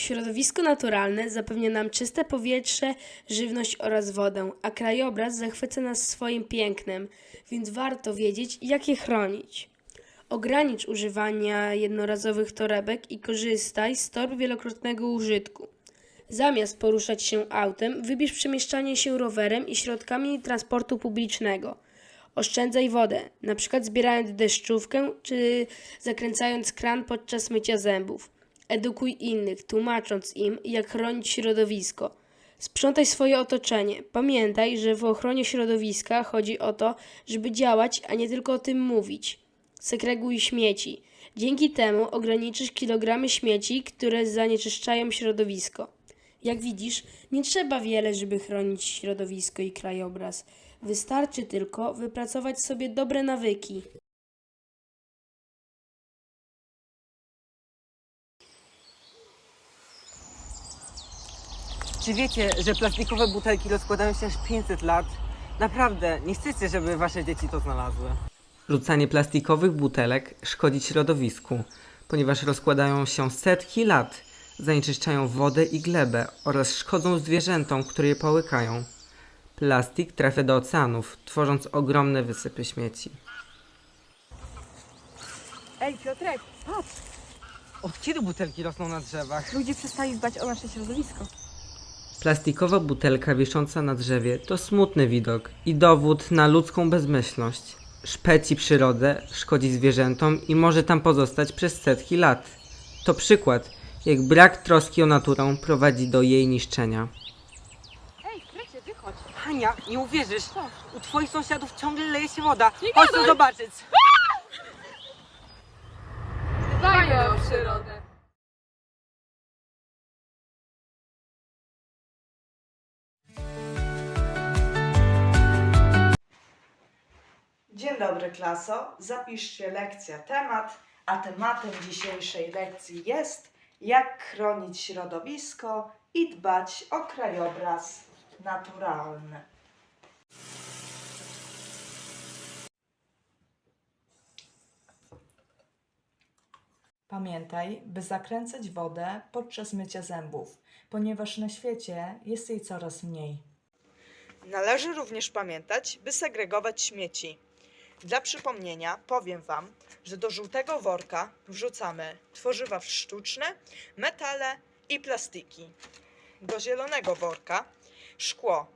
Środowisko naturalne zapewnia nam czyste powietrze, żywność oraz wodę, a krajobraz zachwyca nas swoim pięknem, więc warto wiedzieć, jak je chronić. Ogranicz używania jednorazowych torebek i korzystaj z torb wielokrotnego użytku. Zamiast poruszać się autem, wybierz przemieszczanie się rowerem i środkami transportu publicznego. Oszczędzaj wodę, przykład zbierając deszczówkę czy zakręcając kran podczas mycia zębów. Edukuj innych, tłumacząc im, jak chronić środowisko. Sprzątaj swoje otoczenie. Pamiętaj, że w ochronie środowiska chodzi o to, żeby działać, a nie tylko o tym mówić. Segreguj śmieci. Dzięki temu ograniczysz kilogramy śmieci, które zanieczyszczają środowisko. Jak widzisz, nie trzeba wiele, żeby chronić środowisko i krajobraz. Wystarczy tylko wypracować sobie dobre nawyki. Czy wiecie, że plastikowe butelki rozkładają się aż 500 lat? Naprawdę, nie chcecie, żeby wasze dzieci to znalazły. Rzucanie plastikowych butelek szkodzi środowisku, ponieważ rozkładają się setki lat, zanieczyszczają wodę i glebę oraz szkodzą zwierzętom, które je połykają. Plastik trafia do oceanów, tworząc ogromne wysypy śmieci. Ej, Piotrek, patrz! Od kiedy butelki rosną na drzewach? Ludzie przestali dbać o nasze środowisko. Plastikowa butelka wisząca na drzewie to smutny widok i dowód na ludzką bezmyślność. Szpeci przyrodę, szkodzi zwierzętom i może tam pozostać przez setki lat. To przykład, jak brak troski o naturę prowadzi do jej niszczenia. Ej, Krecie, wychodź! Hania, nie uwierzysz, u twoich sąsiadów ciągle leje się woda. Chodź tu zobaczyć. O przyrodę! Dzień dobry klaso, zapiszcie lekcja temat, a tematem dzisiejszej lekcji jest jak chronić środowisko i dbać o krajobraz naturalny. Pamiętaj, by zakręcać wodę podczas mycia zębów, ponieważ na świecie jest jej coraz mniej. Należy również pamiętać, by segregować śmieci. Dla przypomnienia powiem Wam, że do żółtego worka wrzucamy tworzywa sztuczne, metale i plastiki. Do zielonego worka szkło,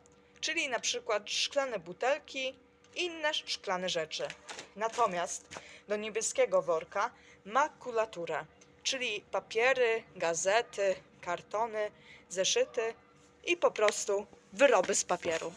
czyli na przykład szklane butelki i inne szklane rzeczy. Natomiast do niebieskiego worka makulaturę, czyli papiery, gazety, kartony, zeszyty i po prostu wyroby z papieru.